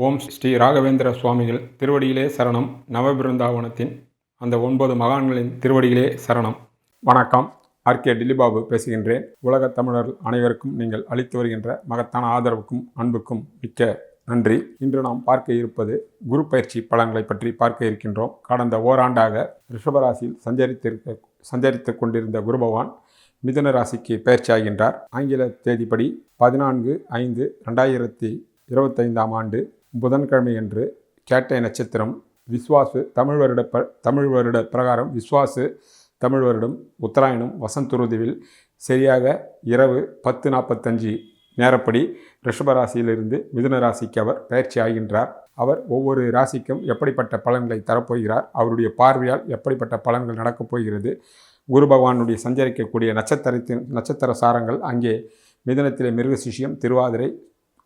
ஓம் ஸ்ரீ ராகவேந்திர சுவாமிகள் திருவடியிலே சரணம். நவபிருந்தாவனத்தின் அந்த ஒன்பது மகான்களின் திருவடியிலே சரணம். வணக்கம். ஆர்கே டில்லிபாபு பேசுகின்றேன். உலகத் தமிழர்கள் அனைவருக்கும் நீங்கள் அளித்து வருகின்ற மகத்தான ஆதரவுக்கும் அன்புக்கும் மிக்க நன்றி. இன்று நாம் பார்க்க இருப்பது குரு பயிற்சி பலன்களை பற்றி பார்க்க இருக்கின்றோம். கடந்த ஓராண்டாக ரிஷபராசியில் சஞ்சரித்திருக்க சஞ்சரித்து கொண்டிருந்த குரு பகவான் மிதுன ராசிக்கு பயிற்சியாகின்றார் ஆங்கில தேதிப்படி பதினான்கு ஐந்து ரெண்டாயிரத்தி இருபத்தைந்தாம் ஆண்டு புதன்கிழமையன்று கேட்டை நட்சத்திரம் விஸ்வாசு தமிழ் வருட ப தமிழ் வருட பிரகாரம் விஸ்வாசு தமிழ் வருடம் உத்தராயணம் வசந்துருதுவில் சரியாக இரவு பத்து நாற்பத்தஞ்சு நேரப்படி ரிஷபராசியிலிருந்து மிதுன ராசிக்கு அவர் பயிற்சி ஆகின்றார். அவர் ஒவ்வொரு ராசிக்கும் எப்படிப்பட்ட பலன்களை தரப்போகிறார் அவருடைய பார்வையால் எப்படிப்பட்ட பலன்கள் நடக்கப் போகிறது குரு பகவானுடைய சஞ்சரிக்கக்கூடிய நட்சத்திரத்தின் நட்சத்திர சாரங்கள் அங்கே மிதனத்திலே மிருகசிஷியம் திருவாதிரை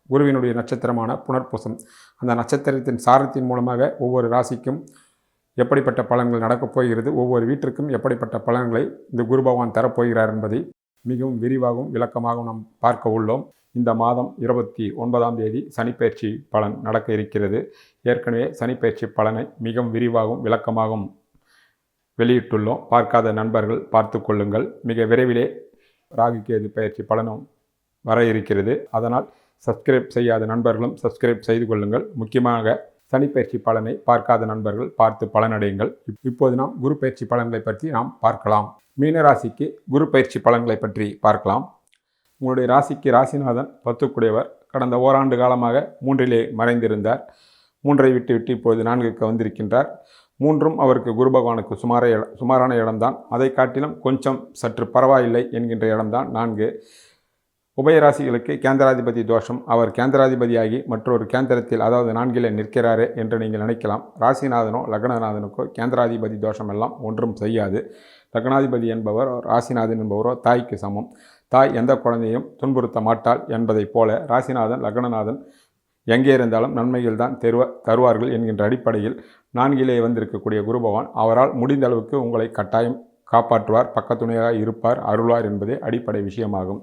குருவினுடைய நட்சத்திரமான புனர்பூசம். அந்த நட்சத்திரத்தின் சாரத்தின் மூலமாக ஒவ்வொரு ராசிக்கும் எப்படிப்பட்ட பலன்கள் நடக்கப் போகிறது ஒவ்வொரு வீட்டிற்கும் எப்படிப்பட்ட பலன்களை இந்த குரு பகவான் தரப்போகிறார் என்பதை மிகவும் விரிவாகவும் விளக்கமாகவும் நாம் பார்க்க உள்ளோம். இந்த மாதம் இருபத்தி ஒன்பதாம் தேதி சனிப்பயிற்சி பலன் நடக்க இருக்கிறது. ஏற்கனவே சனிப்பயிற்சி பலனை மிகவும் விரிவாகவும் விளக்கமாகவும் வெளியிட்டுள்ளோம். பார்க்காத நண்பர்கள் பார்த்து கொள்ளுங்கள். மிக விரைவிலே ராகு கேது பயிற்சி பலனும் வர இருக்கிறது. அதனால் சப்ஸ்கிரைப் செய்யாத நண்பர்களும் சப்ஸ்கிரைப் செய்து கொள்ளுங்கள். முக்கியமாக சனிப்பயிற்சி பலனை பார்க்காத நண்பர்கள் பார்த்து பலனடையுங்கள். இப்- இப்போது நாம் குரு பயிற்சி பலன்களை பற்றி நாம் பார்க்கலாம். மீனராசிக்கு குரு பயிற்சி பலன்களை பற்றி பார்க்கலாம். உங்களுடைய ராசிக்கு ராசிநாதன் பத்துக்குடையவர். கடந்த ஓராண்டு காலமாக மூன்றிலே மறைந்திருந்தார். மூன்றை விட்டு விட்டு இப்போது நான்குக்கு வந்திருக்கின்றார். மூன்றும் அவருக்கு குரு பகவானுக்கு சுமார சுமாரான இடம்தான். அதை காட்டிலும் கொஞ்சம் சற்று பரவாயில்லை என்கின்ற இடம்தான். நான்கு. உபயராசிகளுக்கு கேந்திராதிபதி தோஷம். அவர் கேந்திராதிபதியாகி மற்றொரு கேந்திரத்தில் அதாவது நான்கிலே நிற்கிறாரே என்று நீங்கள் நினைக்கலாம். ராசிநாதனோ லக்னநாதனுக்கோ கேந்திராதிபதி தோஷம் எல்லாம் ஒன்றும் செய்யாது. லக்னாதிபதி என்பவர் ராசிநாதன் என்பவரோ தாய்க்கு சமம். தாய் எந்த குழந்தையும் துன்புறுத்த மாட்டாள் என்பதைப் போல ராசிநாதன் லக்னநாதன் எங்கே இருந்தாலும் நன்மைகள் தான் தெருவ தருவார்கள் என்கின்ற அடிப்படையில் நான்கிலே வந்திருக்கக்கூடிய குருபவான் அவரால் முடிந்த அளவுக்கு உங்களை கட்டாயம் காப்பாற்றுவார் பக்கத்துணையாக இருப்பார் அருள்வார் என்பதே அடிப்படை விஷயமாகும்.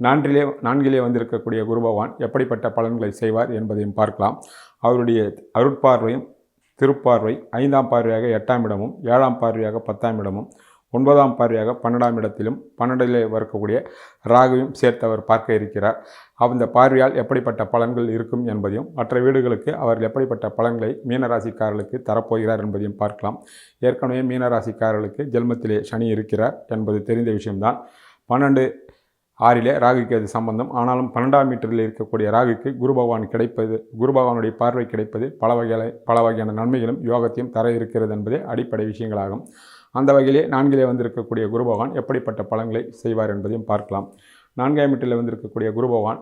நான்கிலே நான்கிலே வந்திருக்கக்கூடிய குரு பகவான் எப்படிப்பட்ட பலன்களை செய்வார் என்பதையும் பார்க்கலாம். அவருடைய அருட்பார்வையும் திருப்பார்வை ஐந்தாம் பார்வையாக எட்டாம் இடமும் ஏழாம் பார்வையாக பத்தாம் இடமும் ஒன்பதாம் பார்வையாக பன்னெண்டாம் இடத்திலும் பன்னெண்டிலே இருக்கக்கூடிய ராகுவையும் சேர்த்து அவர் பார்க்க இருக்கிறார். அந்த பார்வையால் எப்படிப்பட்ட பலன்கள் இருக்கும் என்பதையும் மற்ற வீடுகளுக்கு அவர் எப்படிப்பட்ட பலன்களை மீனராசிக்காரர்களுக்கு தரப்போகிறார் என்பதையும் பார்க்கலாம். ஏற்கனவே மீனராசிக்காரர்களுக்கு ஜென்மத்திலே சனி இருக்கிறார் என்பது தெரிந்த விஷயம்தான். பன்னெண்டு ஆறிலே ராகுக்கு அது சம்பந்தம். ஆனாலும் பன்னெண்டாம் மீட்டரில் இருக்கக்கூடிய ராகுக்கு குரு பகவான் கிடைப்பது குரு பகவானுடைய பார்வை கிடைப்பது பல வகையான பல வகையான நன்மைகளும் யோகத்தையும் தர இருக்கிறது என்பதே அடிப்படை விஷயங்களாகும். அந்த வகையிலே நான்கிலே வந்திருக்கக்கூடிய குரு பகவான் எப்படிப்பட்ட பலன்களை செய்வார் என்பதையும் பார்க்கலாம். நான்காம் மீட்டரில் வந்திருக்கக்கூடிய குரு பகவான்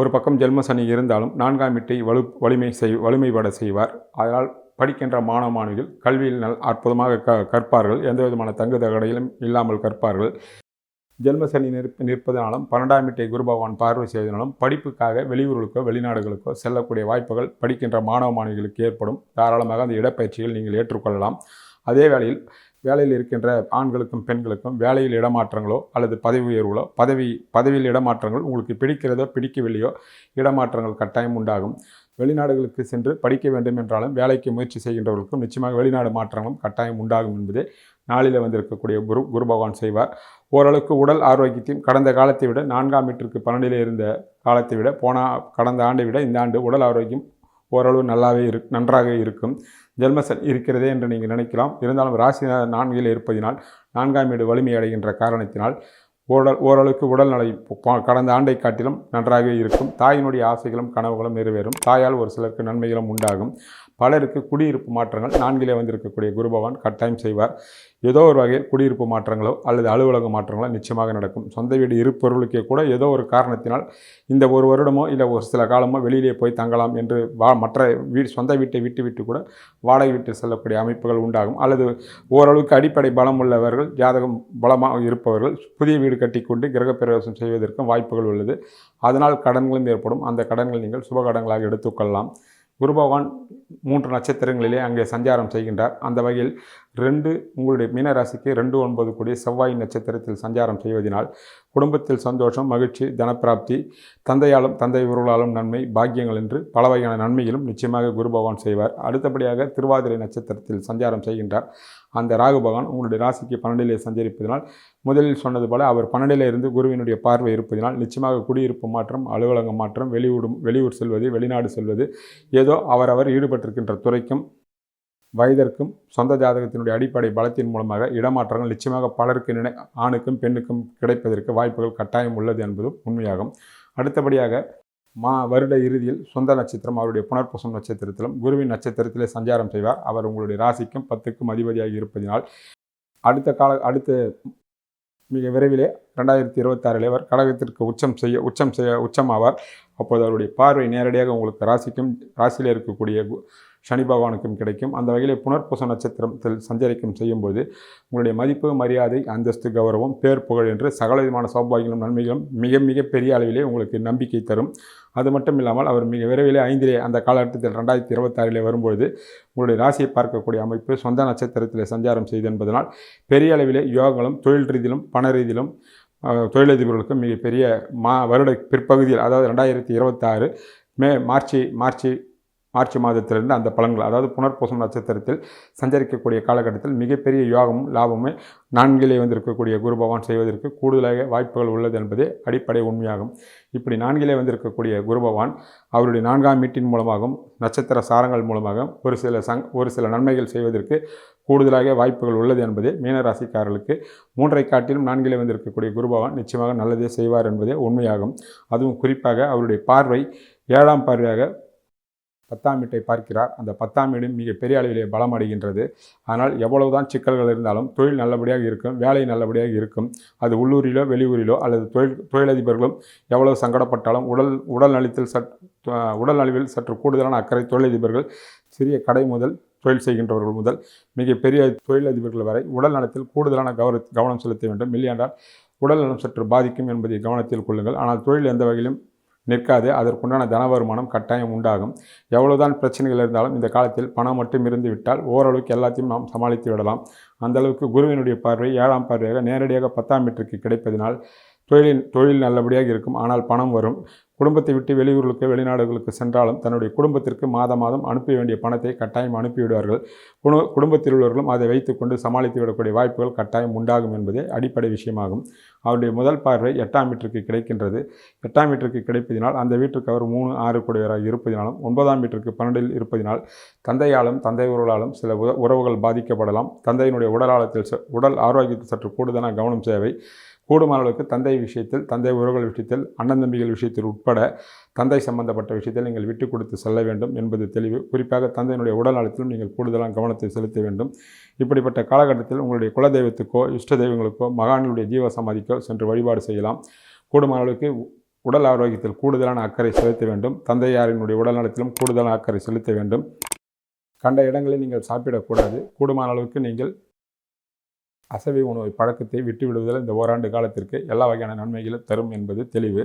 ஒரு பக்கம் ஜென்ம சனி இருந்தாலும் நான்காம் மீட்டை வலு வலிமை செய் வலிமைப்பட செய்வார். அதனால் படிக்கின்ற மாணவ மாணவிகள் கல்வியில் நல் அற்புதமாக க கற்பார்கள். எந்த விதமான தங்கு தகடையிலும் இல்லாமல் கற்பார்கள். ஜென்ம சனி நிற்ப நிற்பதனாலும் பன்னெண்டாம் வீட்டை குரு பகவான் பார்வை செய்வதனாலும் படிப்புக்காக வெளியூர்களுக்கோ வெளிநாடுகளுக்கோ செல்லக்கூடிய வாய்ப்புகள் படிக்கின்ற மாணவ மாணவிகளுக்கு ஏற்படும். தாராளமாக அந்த இடப்பயிற்சிகள் நீங்கள் ஏற்றுக்கொள்ளலாம். அதே வேளையில் வேலையில் இருக்கின்ற ஆண்களுக்கும் பெண்களுக்கும் வேலையில் இடமாற்றங்களோ அல்லது பதவி உயர்வுகளோ பதவி பதவியில் இடமாற்றங்கள் உங்களுக்கு பிடிக்கிறதோ பிடிக்கவில்லையோ இடமாற்றங்கள் கட்டாயம் உண்டாகும். வெளிநாடுகளுக்கு சென்று படிக்க வேண்டும் என்றாலும் வேலைக்கு முயற்சி செய்கின்றவர்களுக்கும் நிச்சயமாக வெளிநாடு மாற்றங்களும் கட்டாயம் உண்டாகும் என்பதே நாளில் வந்திருக்கக்கூடிய குரு குரு பகவான் செய்வார். ஓரளவுக்கு உடல் ஆரோக்கியத்தையும் கடந்த காலத்தை விட நான்காம் மீட்டருக்கு பன்னெண்டில் இருந்த காலத்தை விட போன கடந்த ஆண்டை விட இந்த ஆண்டு உடல் ஆரோக்கியம் ஓரளவு நல்லாவே இரு நன்றாக இருக்கும். ஜென்மசன் இருக்கிறதே என்று நீங்கள் நினைக்கலாம். இருந்தாலும் ராசி நான்கில் இருப்பதினால் நான்காம் வீடு வலிமை அடைகின்ற காரணத்தினால் உடல் ஓரளவுக்கு உடல்நலை போ- கடந்த ஆண்டை காட்டிலும் நன்றாக இருக்கும். தாயினுடைய ஆசைகளும் கனவுகளும் நிறைவேறும். தாயால் ஒரு சிலருக்கு நன்மைகளும் உண்டாகும். பலருக்கு குடியிருப்பு மாற்றங்கள் நான்கிலே வந்திருக்கக்கூடிய குரு பகவான் கட்டாயம் செய்வார். ஏதோ ஒரு வகையில் குடியிருப்பு மாற்றங்களோ அல்லது அலுவலக மாற்றங்களோ நிச்சயமாக நடக்கும். சொந்த வீடு இருப்பவர்களுக்கே கூட ஏதோ ஒரு காரணத்தினால் இந்த ஒரு வருடமோ இல்லை ஒரு சில காலமோ வெளியிலே போய் தங்கலாம் என்று வா மற்ற வீடு சொந்த வீட்டை விட்டு விட்டு கூட வாடகை வீட்டு செல்லக்கூடிய அமைப்புகள் உண்டாகும். அல்லது ஓரளவுக்கு அடிப்படை பலம் உள்ளவர்கள் ஜாதகம் பலமாக இருப்பவர்கள் புதிய வீடு கட்டிக்கொண்டு கிரகப்பிரவேசம் செய்வதற்கும் வாய்ப்புகள் உள்ளது. அதனால் கடன்களும் ஏற்படும். அந்த கடன்கள் நீங்கள் சுப கடன்களாக எடுத்துக்கொள்ளலாம். குரு பகவான் மூன்று நட்சத்திரங்களிலே அங்கே சஞ்சாரம் செய்கின்றார். அந்த வகையில் ரெண்டு உங்களுடைய மீனராசிக்கு ரெண்டு ஒன்பது கூடிய செவ்வாய் நட்சத்திரத்தில் சஞ்சாரம் செய்வதனால் குடும்பத்தில் சந்தோஷம் மகிழ்ச்சி தனப்பிராப்தி தந்தையாலும் தந்தை உருவலாலும் நன்மை பாக்கியங்கள் என்று பல வகையான நன்மைகளும் நிச்சயமாக குரு பகவான் செய்வார். அடுத்தபடியாக திருவாதிரை நட்சத்திரத்தில் சஞ்சாரம் செய்கின்றார். அந்த ராகு பகவான் உங்களுடைய ராசிக்கு பன்னெண்டிலே சஞ்சரிப்பதனால் முதலில் சொன்னது போல் அவர் பன்னெண்டில் இருந்து குருவினுடைய பார்வை இருப்பதினால் நிச்சயமாக குடியிருப்பு மாற்றம் அலுவலக மாற்றம் வெளியூடும் வெளியூர் செல்வது வெளிநாடு செல்வது ஏதோ அவரவர் ஈடுபட்டிருக்கின்ற துறைக்கும் வயதிற்கும் சொந்த ஜாதகத்தினுடைய அடிப்படை பலத்தின் மூலமாக இடமாற்றங்கள் நிச்சயமாக பலருக்கு நினை ஆணுக்கும் பெண்ணுக்கும் கிடைப்பதற்கு வாய்ப்புகள் கட்டாயம் உள்ளது என்பதும் உண்மையாகும். அடுத்தபடியாக மா வருட இறுதியில் சொந்த நட்சத்திரம் அவருடைய புனர்பூசம் நட்சத்திரத்திலும் குருவின் நட்சத்திரத்திலே சஞ்சாரம் செய்வார். அவர் உங்களுடைய ராசிக்கும் பத்துக்கும் அதிபதியாகி இருப்பதினால் அடுத்த கால அடுத்த மிக விரைவிலே ரெண்டாயிரத்தி இருபத்தாறில் அவர் கடகத்திற்கு உச்சம் செய்ய உச்சம் செய்ய உச்சமாவார். அப்போது அவருடைய பார்வை நேரடியாக உங்களுக்கு ராசிக்கும் ராசியில் இருக்கக்கூடிய சனி பகவானுக்கும் கிடைக்கும். அந்த வகையில் புனர்பூச நட்சத்திரத்தில் சஞ்சரிக்கும் செய்யும்போது உங்களுடைய மதிப்பு மரியாதை அந்தஸ்து கௌரவம் பேர் புகழ் என்று சகல விதமான சௌபாகியங்களும் நன்மைகளும் மிக மிக பெரிய அளவிலே உங்களுக்கு நம்பிக்கை தரும். அது மட்டும் இல்லாமல் அவர் மிக விரைவிலே ஐந்திலே அந்த காலகட்டத்தில் ரெண்டாயிரத்தி இருபத்தாறிலே வரும்பொழுது உங்களுடைய ராசியை பார்க்கக்கூடிய அமைப்பு சொந்த நட்சத்திரத்தில் சஞ்சாரம் செய்து என்பதனால் பெரிய அளவிலே யோகங்களும் தொழில் ரீதியிலும் பண ரீதியிலும் தொழிலதிபர்களுக்கும் மிகப்பெரிய மா வருட பிற்பகுதியில் அதாவது ரெண்டாயிரத்தி இருபத்தாறு மே மார்ச் மார்ச் மார்ச் மாதத்திலிருந்து அந்த பலன்கள் அதாவது புனர்பூசம் நட்சத்திரத்தில் சஞ்சரிக்கக்கூடிய காலகட்டத்தில் மிகப்பெரிய யோகமும் லாபமே நான்கிலே வந்திருக்கக்கூடிய குரு பகவான் செய்வதற்கு கூடுதலாக வாய்ப்புகள் உள்ளது என்பதே அடிப்படை உண்மையாகும். இப்படி நான்கிலே வந்திருக்கக்கூடிய குரு பகவான் அவருடைய நான்காம் மீட்டின் மூலமாகவும் நட்சத்திர சாரங்கள் மூலமாக ஒரு சில சங் ஒரு சில நன்மைகள் செய்வதற்கு கூடுதலாக வாய்ப்புகள் உள்ளது என்பதே மீனராசிக்காரர்களுக்கு மூன்றை காட்டிலும் நான்கிலே வந்திருக்கக்கூடிய குரு பகவான் நிச்சயமாக நல்லதே செய்வார் என்பதே உண்மையாகும். அதுவும் குறிப்பாக அவருடைய பார்வை ஏழாம் பார்வையாக பத்தாம் வீட்டை பார்க்கிறார். அந்த பத்தாம் வீடும் மிக பெரிய அளவிலே பலம் அடைகின்றது ஆனால் எவ்வளவுதான் சிக்கல்கள் இருந்தாலும் தொழில் நல்லபடியாக இருக்கும் வேலை நல்லபடியாக இருக்கும். அது உள்ளூரிலோ வெளியூரிலோ அல்லது தொழில் தொழிலதிபர்களும் எவ்வளவு சங்கடப்பட்டாலும் உடல் உடல் நலத்தில் சற் உடல் நலிவில் சற்று கூடுதலான அக்கறை தொழிலதிபர்கள் சிறிய கடை முதல் தொழில் செய்கின்றவர்கள் முதல் மிகப்பெரிய தொழிலதிபர்கள் வரை உடல் நலத்தில் கூடுதலான கவன கவனம் செலுத்த வேண்டும். இல்லையென்றால் உடல் நலம் சற்று பாதிக்கும் என்பதை கவனத்தில் கொள்ளுங்கள். ஆனால் தொழில் எந்த வகையிலும் நிற்காது. அதற்குண்டான தன வருமானம் கட்டாயம் உண்டாகும். எவ்வளவுதான் பிரச்சனைகள் இருந்தாலும் இந்த காலத்தில் பணம் மட்டும் இருந்து விட்டால் ஓரளவுக்கு எல்லாத்தையும் நாம் சமாளித்து விடலாம். அந்த அளவுக்கு குருவினுடைய பார்வை ஏழாம் பார்வையாக நேரடியாக பத்தாம் மீட்டருக்கு கிடைப்பதனால் தொழிலின் தொழில் நல்லபடியாக இருக்கும். ஆனால் பணம் வரும். குடும்பத்தை விட்டு வெளியூர்களுக்கு வெளிநாடுகளுக்கு சென்றாலும் தன்னுடைய குடும்பத்திற்கு மாதம் மாதம் அனுப்ப வேண்டிய பணத்தை கட்டாயம் அனுப்பிவிடுவார்கள். குடும்பத்தில் உள்ளவர்களும் அதை வைத்துக்கொண்டு சமாளித்து விடக்கூடிய வாய்ப்புகள் கட்டாயம் உண்டாகும் என்பதே அடிப்படை விஷயமாகும். அவருடைய முதல் பார்வை எட்டாம் வீட்டிற்கு கிடைக்கின்றது. எட்டாம் வீட்டிற்கு கிடைப்பதினால் அந்த வீட்டிற்கு அவர் மூணு ஆறு கூடியவராக இருப்பதினாலும் ஒன்பதாம் வீட்டிற்கு பன்னெண்டில் இருப்பதினால் தந்தையாலும் தந்தை உறவுகளாலும் சில உறவுகள் பாதிக்கப்படலாம். தந்தையினுடைய உடல் உடலாளத்தில் உடல் ஆரோக்கியத்தில் சற்று கூடுதலான கவனம் தேவை. கூடுமான அளவுக்கு தந்தை விஷயத்தில் தந்தை உறவுகள் விஷயத்தில் அண்ணன் தம்பிகள் விஷயத்தில் உட்பட தந்தை சம்பந்தப்பட்ட விஷயத்தில் நீங்கள் விட்டு கொடுத்து செல்ல வேண்டும் என்பது தெளிவு. குறிப்பாக தந்தையினுடைய உடல் நலத்திலும் நீங்கள் கூடுதலாக கவனத்தை செலுத்த வேண்டும். இப்படிப்பட்ட காலகட்டத்தில் உங்களுடைய குலதெய்வத்துக்கோ இஷ்ட தெய்வங்களுக்கோ மகான்களுடைய ஜீவ சமாதிக்கோ சென்று வழிபாடு செய்யலாம். கூடுமான அளவுக்கு உடல் ஆரோக்கியத்தில் கூடுதலான அக்கறை செலுத்த வேண்டும். தந்தையாரினுடைய உடல் நலத்திலும் கூடுதலான அக்கறை செலுத்த வேண்டும். கண்ட இடங்களில் நீங்கள் சாப்பிடக்கூடாது. கூடுமான அளவுக்கு நீங்கள் அசைவ உணவு பழக்கத்தை விட்டுவிடுவதில் இந்த ஓராண்டு காலத்திற்கு எல்லா வகையான நன்மைகளும் தரும் என்பது தெளிவு.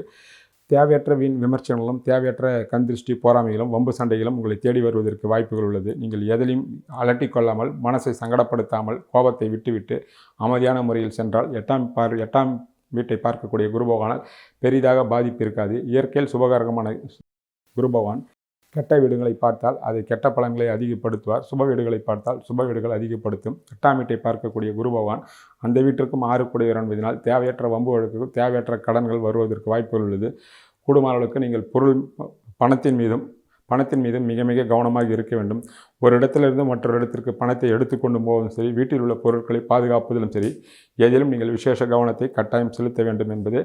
தேவையற்ற வீண் விமர்சனங்களும் தேவையற்ற கந்திருஷ்டி போராமைகளும் வம்பு சண்டைகளும் உங்களை தேடி வருவதற்கு வாய்ப்புகள் உள்ளது. நீங்கள் எதிலையும் அலட்டிக்கொள்ளாமல் மனசை சங்கடப்படுத்தாமல் கோபத்தை விட்டுவிட்டு அமைதியான முறையில் சென்றால் எட்டாம் பார் எட்டாம் வீட்டை பார்க்கக்கூடிய குருபகவானால் பெரிதாக பாதிப்பு இருக்காது. இயற்கையில் சுபகாரகமான குருபகவான் கெட்ட வீடுகளை பார்த்தால் அதை கெட்ட பலன்களை அதிகப்படுத்துவார். சுப வீடுகளை பார்த்தால் சுப வீடுகள் அதிகப்படுத்தும். எட்டாம் வீட்டை பார்க்கக்கூடிய குரு பகவான் அந்த வீட்டிற்கும் ஆறுக்குடையவர் என்பதனால் தேவையற்ற வம்பு வழக்கு தேவையற்ற கடன்கள் வருவதற்கு வாய்ப்புகள் உள்ளது. கூடுமானவர்களுக்கு நீங்கள் பொருள் பணத்தின் மீதும் பணத்தின் மீதும் மிக மிக கவனமாக இருக்க வேண்டும். ஒரு இடத்திலிருந்து மற்றொரு இடத்திற்கு பணத்தை எடுத்துக்கொண்டு போவதும் சரி வீட்டில் உள்ள பொருட்களை பாதுகாப்பதிலும் சரி எதிலும் நீங்கள் விசேஷ கவனத்தை கட்டாயம் செலுத்த வேண்டும் என்பதே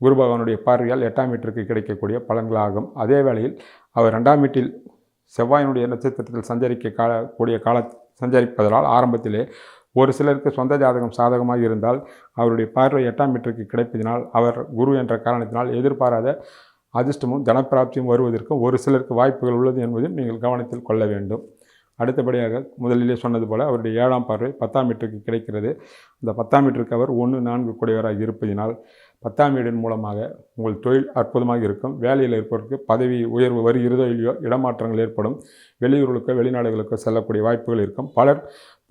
குரு பகவானுடைய பார்வையால் எட்டாம் வீட்டிற்கு கிடைக்கக்கூடிய பலன்களாகும். அதே வேளையில் அவர் ரெண்டாம் வீட்டில் செவ்வாயினுடைய நட்சத்திரத்தில் சஞ்சரிக்க கால கூடிய கால சஞ்சரிப்பதனால் ஆரம்பத்திலே ஒரு சிலருக்கு சொந்த ஜாதகம் சாதகமாக இருந்தால் அவருடைய பார்வை எட்டாம் மீட்டருக்கு கிடைப்பதினால் அவர் குரு என்ற காரணத்தினால் எதிர்பாராத அதிர்ஷ்டமும் தனப்பிராப்தியும் வருவதற்கு ஒரு சிலருக்கு வாய்ப்புகள் உள்ளது என்பதையும் நீங்கள் கவனத்தில் கொள்ள வேண்டும். அடுத்தபடியாக முதலிலே சொன்னது போல் அவருடைய ஏழாம் பார்வை பத்தாம் மீட்டருக்கு கிடைக்கிறது. இந்த பத்தாம் மீட்டருக்கு அவர் ஒன்று நான்கு குடையவராக இருப்பதினால் பத்தாம் வீடின் மூலமாக உங்கள் தொழில் அற்புதமாக இருக்கும். வேலையில் இருப்பவருக்கு பதவி உயர்வு வருகிறதோ இல்லையோ இடமாற்றங்கள் ஏற்படும். வெளியூர்களுக்கோ வெளிநாடுகளுக்கோ செல்லக்கூடிய வாய்ப்புகள் இருக்கும். பலர்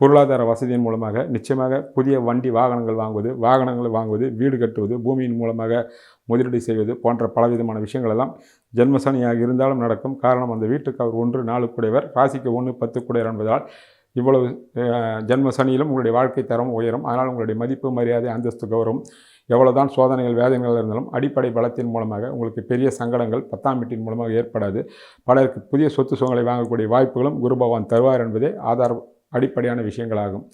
பொருளாதார வசதியின் மூலமாக நிச்சயமாக புதிய வண்டி வாகனங்கள் வாங்குவது வாகனங்கள் வாங்குவது வீடு கட்டுவது பூமியின் மூலமாக முதலீடு செய்வது போன்ற பலவிதமான விஷயங்கள் எல்லாம் ஜென்மசனியாக இருந்தாலும் நடக்கும். காரணம் அந்த வீட்டுக்கு அவர் ஒன்று நாலு கூடையவர். ராசிக்கு ஒன்று பத்து கூடையர் என்பதால் இவ்வளவு ஜென்ம சனியிலும் உங்களுடைய வாழ்க்கை தரம் உயரும். அதனால் உங்களுடைய மதிப்பு மரியாதை அந்தஸ்து கௌரவம் எவ்வளோதான் சோதனைகள் வேதனைகள் இருந்தாலும் அடிப்படை பலத்தின் மூலமாக உங்களுக்கு பெரிய சங்கடங்கள் பத்தாம் வீட்டின் மூலமாக ஏற்படாது. பலருக்கு புதிய சொத்து சுகங்களை வாங்கக்கூடிய வாய்ப்புகளும் குரு பகவான் தருவார் என்பதே ஆதார அடிப்படையான விஷயங்களாகும்.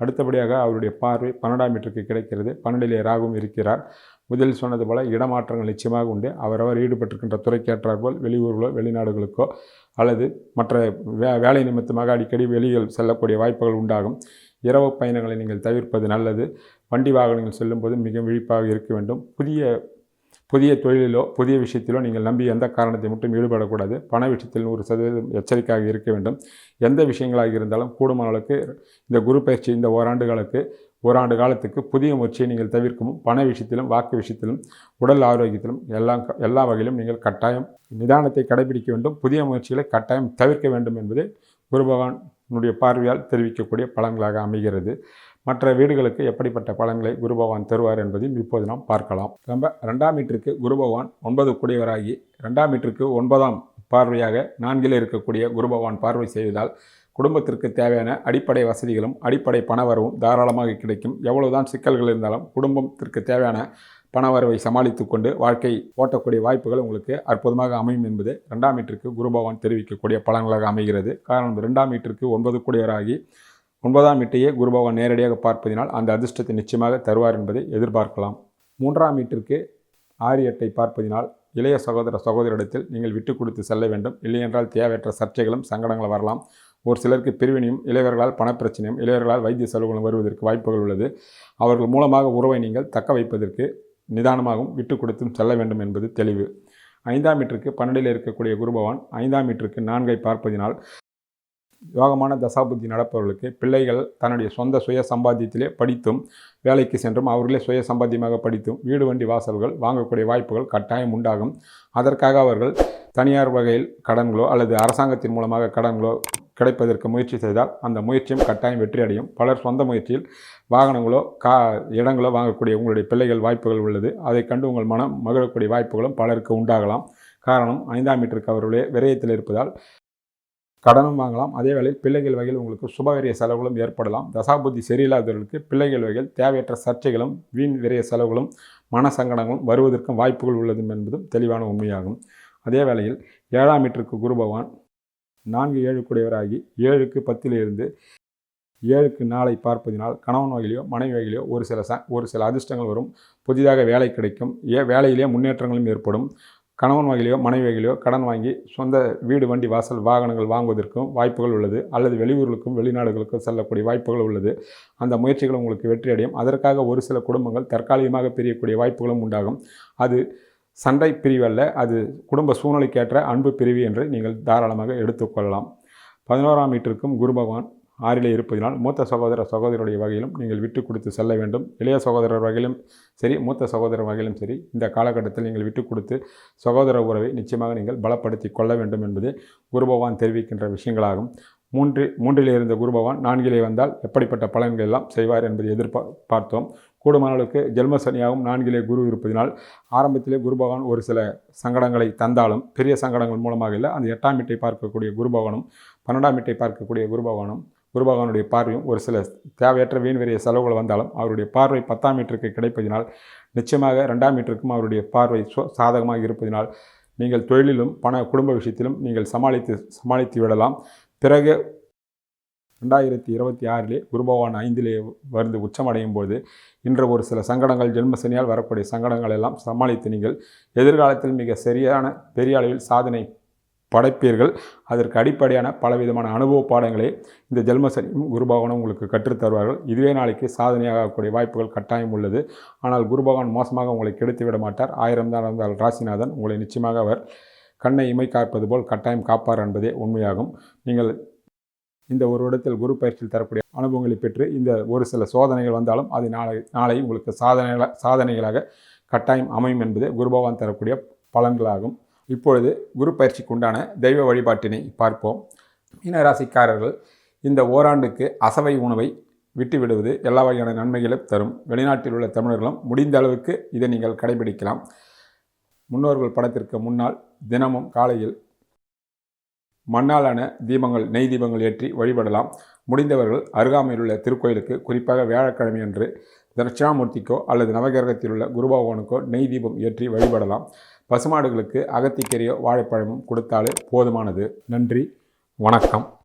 அடுத்தபடியாக அவருடைய பார்வை பன்னெண்டாம் வீட்டிற்கு கிடைக்கிறது. பன்னெண்டிலே ராகும் இருக்கிறார். முதலில் சொன்னது போல இடமாற்றங்கள் நிச்சயமாக உண்டு. அவரவர் ஈடுபட்டிருக்கின்ற துறைக்கேற்றார் போல் வெளியூர்களோ வெளிநாடுகளுக்கோ அல்லது மற்ற வே வேலை நிமித்தமாக அடிக்கடி வெளியில் செல்லக்கூடிய வாய்ப்புகள் உண்டாகும். இரவு பயணங்களை நீங்கள் தவிர்ப்பது நல்லது. வண்டி வாகனங்கள் செல்லும்போது மிக விழிப்பாக இருக்க வேண்டும். புதிய புதிய தொழிலிலோ புதிய விஷயத்திலோ நீங்கள் நம்பி எந்த காரணத்தை மட்டும் ஈடுபடக்கூடாது. பண விஷயத்தில் ஒரு சதவீதம் எச்சரிக்கையாக இருக்க வேண்டும். எந்த விஷயங்களாக இருந்தாலும் கூடுமான அளவுக்கு இந்த குரு பயிற்சி இந்த ஓராண்டுகளுக்கு ஓராண்டு காலத்துக்கு புதிய முயற்சியை நீங்கள் தவிர்க்கவும் பண விஷயத்திலும் வாக்கு விஷயத்திலும் உடல் ஆரோக்கியத்திலும் எல்லா எல்லா வகையிலும் நீங்கள் கட்டாயம் நிதானத்தை கடைபிடிக்க வேண்டும். புதிய முயற்சிகளை கட்டாயம் தவிர்க்க வேண்டும் என்பது குரு பகவானுடைய பார்வையால் தெரிவிக்கக்கூடிய பலன்களாக அமைகிறது. மற்ற வீடுகளுக்கு எப்படிப்பட்ட பலன்களை குரு பகவான் தருவார் என்பதையும் இப்போது நாம் பார்க்கலாம். ரொம்ப ரெண்டாம் மீட்டருக்கு குரு பகவான் ஒன்பது கூடியவராகி ரெண்டாம் மீட்டருக்கு ஒன்பதாம் பார்வையாக நான்கில் இருக்கக்கூடிய குரு பகவான் பார்வை செய்வதால் குடும்பத்திற்கு தேவையான அடிப்படை வசதிகளும் அடிப்படை பணவரவும் தாராளமாக கிடைக்கும். எவ்வளவுதான் சிக்கல்கள் இருந்தாலும் குடும்பத்திற்கு தேவையான பணவரவை சமாளித்து கொண்டு வாழ்க்கை ஓட்டக்கூடிய வாய்ப்புகள் உங்களுக்கு அற்புதமாக அமையும் என்பது ரெண்டாம் மீட்டருக்கு குரு பகவான் தெரிவிக்கக்கூடிய பலன்களாக அமைகிறது. காரணம் ரெண்டாம் மீட்டருக்கு ஒன்பது கூடியவராகி ஒன்பதாம் வீட்டையே குரு பகவான் நேரடியாக பார்ப்பதினால் அந்த அதிர்ஷ்டத்தை நிச்சயமாக தருவார் என்பதை எதிர்பார்க்கலாம். மூன்றாம் வீட்டிற்கு ஆரியத்தை பார்ப்பதினால் இளைய சகோதர சகோதரிடத்தில் நீங்கள் விட்டு கொடுத்து செல்ல வேண்டும். இல்லையென்றால் தேவையற்ற சர்ச்சைகளும் சங்கடங்களும் வரலாம். ஒரு சிலருக்கு பிரிவினையும் இளையவர்களால் பணப்பிரச்சனையும் இளையவர்களால் வைத்திய செலவுகளும் வருவதற்கு வாய்ப்புகள் உள்ளது. அவர்கள் மூலமாக உறவை நீங்கள் தக்க வைப்பதற்கு நிதானமாகவும் விட்டு கொடுத்தும் செல்ல வேண்டும் என்பது தெளிவு. ஐந்தாம் மீட்டருக்கு பன்னெண்டில் இருக்கக்கூடிய குருபவான் ஐந்தாம் மீட்டருக்கு நான்கை பார்ப்பதினால் யோகமான தசாபுத்தி நடப்பவர்களுக்கு பிள்ளைகள் தன்னுடைய சொந்த சுய சம்பாத்தியத்திலே படித்தும் வேலைக்கு சென்றும் அவர்களே சுய சம்பாத்தியமாக படித்தும் வீடு வண்டி வாசல்கள் வாங்கக்கூடிய வாய்ப்புகள் கட்டாயம் உண்டாகும். அதற்காக அவர்கள் தனியார் வகையில் கடன்களோ அல்லது அரசாங்கத்தின் மூலமாக கடன்களோ கிடைப்பதற்கு முயற்சி செய்தால் அந்த முயற்சியும் கட்டாயம் வெற்றி அடையும் பலர் சொந்த முயற்சியில் வாகனங்களோ கா இடங்களோ வாங்கக்கூடிய உங்களுடைய பிள்ளைகள் வாய்ப்புகள் உள்ளது. அதை கண்டு உங்கள் மனம் மகிழக்கூடிய வாய்ப்புகளும் பலருக்கு உண்டாகலாம். காரணம் ஐந்தாம் மீட்டருக்கு அவர்களே விரயத்தில் இருப்பதால் கடனும் வாங்கலாம். அதே வேளையில் பிள்ளைகள் வகையில் உங்களுக்கு சுபவிரிய செலவுகளும் ஏற்படலாம். தசாபுத்தி சரியில்லாதவர்களுக்கு பிள்ளைகள் வகையில் தேவையற்ற சர்ச்சைகளும் வீண் விரைய செலவுகளும் மன சங்கடங்களும் வருவதற்கும் வாய்ப்புகள் உள்ளது என்பதும் தெளிவான உண்மையாகும். அதே வேளையில் ஏழாம் மீட்டருக்கு குரு பகவான் நான்கு ஏழு கூடியவராகி ஏழுக்கு பத்திலிருந்து ஏழுக்கு நாளை பார்ப்பதினால் கணவன் வகையிலையோ மனைவி வகையிலையோ ஒரு சில ச ஒரு சில அதிர்ஷ்டங்கள் வரும். புதிதாக வேலை கிடைக்கும். ஏ வேலையிலேயே முன்னேற்றங்களும் ஏற்படும். கணவன் வகையிலையோ மனைவி வகையிலையோ கடன் வாங்கி சொந்த வீடு வண்டி வாசல் வாகனங்கள் வாங்குவதற்கும் வாய்ப்புகள் உள்ளது. அல்லது வெளியூர்களுக்கும் வெளிநாடுகளுக்கும் செல்லக்கூடிய வாய்ப்புகள் உள்ளது. அந்த முயற்சிகள் உங்களுக்கு வெற்றி அடையும் அதற்காக ஒரு சில குடும்பங்கள் தற்காலிகமாக பிரியக்கூடிய வாய்ப்புகளும் உண்டாகும். அது சண்டை பிரிவல்ல அது குடும்ப சூழ்நிலைக்கேற்ற அன்பு பிரிவு என்று நீங்கள் தாராளமாக எடுத்துக்கொள்ளலாம். பதினோராம் வீட்டிற்கும் குரு பகவான் ஆறிலே இருப்பதினால் மூத்த சகோதர சகோதரருடைய வகையிலும் நீங்கள் விட்டு கொடுத்து செல்ல வேண்டும். இளைய சகோதரர் வகையிலும் சரி மூத்த சகோதரர் வகையிலும் சரி இந்த காலகட்டத்தில் நீங்கள் விட்டு கொடுத்து சகோதர உறவை நிச்சயமாக நீங்கள் பலப்படுத்தி கொள்ள வேண்டும் என்பது குருபவான் தெரிவிக்கின்ற விஷயங்களாகும். மூன்று மூன்றிலே இருந்த குருபவான் நான்கிலே வந்தால் எப்படிப்பட்ட பலன்கள் எல்லாம் செய்வார் என்பதை எதிர்பார் பார்த்தோம் கூடுமான அளவுக்கு ஜென்ம சனியாகவும் நான்கிலே குரு இருப்பதினால் ஆரம்பத்திலே குரு பகவான் ஒரு சில சங்கடங்களை தந்தாலும் பெரிய சங்கடங்கள் மூலமாக இல்லை அந்த எட்டாம் வீட்டை பார்க்கக்கூடிய குரு பகவானும் பன்னெண்டாம் வீட்டை பார்க்கக்கூடிய குரு பகவானும் குருபகவானுடைய பார்வையும் ஒரு சில தேவையற்ற வீண் வெறிய செலவுகள் வந்தாலும் அவருடைய பார்வை பத்தாம் மீட்டருக்கு கிடைப்பதினால் நிச்சயமாக ரெண்டாம் மீட்டருக்கும் அவருடைய பார்வை சாதகமாக இருப்பதினால் நீங்கள் தொழிலிலும் பண குடும்ப விஷயத்திலும் நீங்கள் சமாளித்து சமாளித்து விடலாம். பிறகு ரெண்டாயிரத்தி இருபத்தி ஆறிலே குருபகவான் ஐந்திலே வந்து உச்சமடையும் போது இன்று ஒரு சில சங்கடங்கள் ஜென்மசனியால் வரக்கூடிய சங்கடங்கள் எல்லாம் சமாளித்து நீங்கள் எதிர்காலத்தில் மிக சரியான பெரிய அளவில் சாதனை படைப்பீர்கள். அதற்கு அடிப்படையான பலவிதமான அனுபவ பாடங்களை இந்த ஜென்மசனியும் குருபகவானும் உங்களுக்கு கற்றுத் தருவார்கள். இதுவே நாளைக்கு சாதனையாக ஆகக்கூடிய வாய்ப்புகள் கட்டாயம் உள்ளது. ஆனால் குருபகவான் மோசமாக உங்களை கெடுத்து விட மாட்டார். ஆயிரம் தான் இருந்தால் ராசிநாதன் உங்களை நிச்சயமாக அவர் கண்ணை இமை காப்பது போல் கட்டாயம் காப்பார் என்பதே உண்மையாகும். நீங்கள் இந்த ஒரு இடத்தில் குரு பயிற்சியில் தரக்கூடிய அனுபவங்களை பெற்று இந்த ஒரு சில சோதனைகள் வந்தாலும் அது நாளை நாளை உங்களுக்கு சாதனைகளாக சாதனைகளாக கட்டாயம் அமையும் என்பது குருபகவான் தரக்கூடிய பலன்களாகும். இப்பொழுது குரு பயிற்சிக்கு உண்டான தெய்வ வழிபாட்டினை பார்ப்போம். மீனராசிக்காரர்கள் இந்த ஓராண்டுக்கு அசவை உணவை விட்டு விடுவது எல்லா வகையான நன்மைகளும் தரும். வெளிநாட்டில் உள்ள தமிழர்களும் முடிந்த அளவுக்கு இதை நீங்கள் கடைபிடிக்கலாம். முன்னோர்கள் படத்திற்கு முன்னால் தினமும் காலையில் மண்ணாலான தீபங்கள் நெய் தீபங்கள் ஏற்றி வழிபடலாம். முடிந்தவர்கள் அருகாமையில் உள்ள திருக்கோயிலுக்கு குறிப்பாக வியாழக்கிழமை அன்று தட்சிணாமூர்த்திக்கோ அல்லது நவகிரகத்தில் உள்ள குரு பகவானுக்கோ நெய் தீபம் ஏற்றி வழிபடலாம். பசுமாடுகளுக்கு அகத்திக்கீரையோ வாழைப்பழமும் கொடுத்தாலே போதுமானது. நன்றி. வணக்கம்.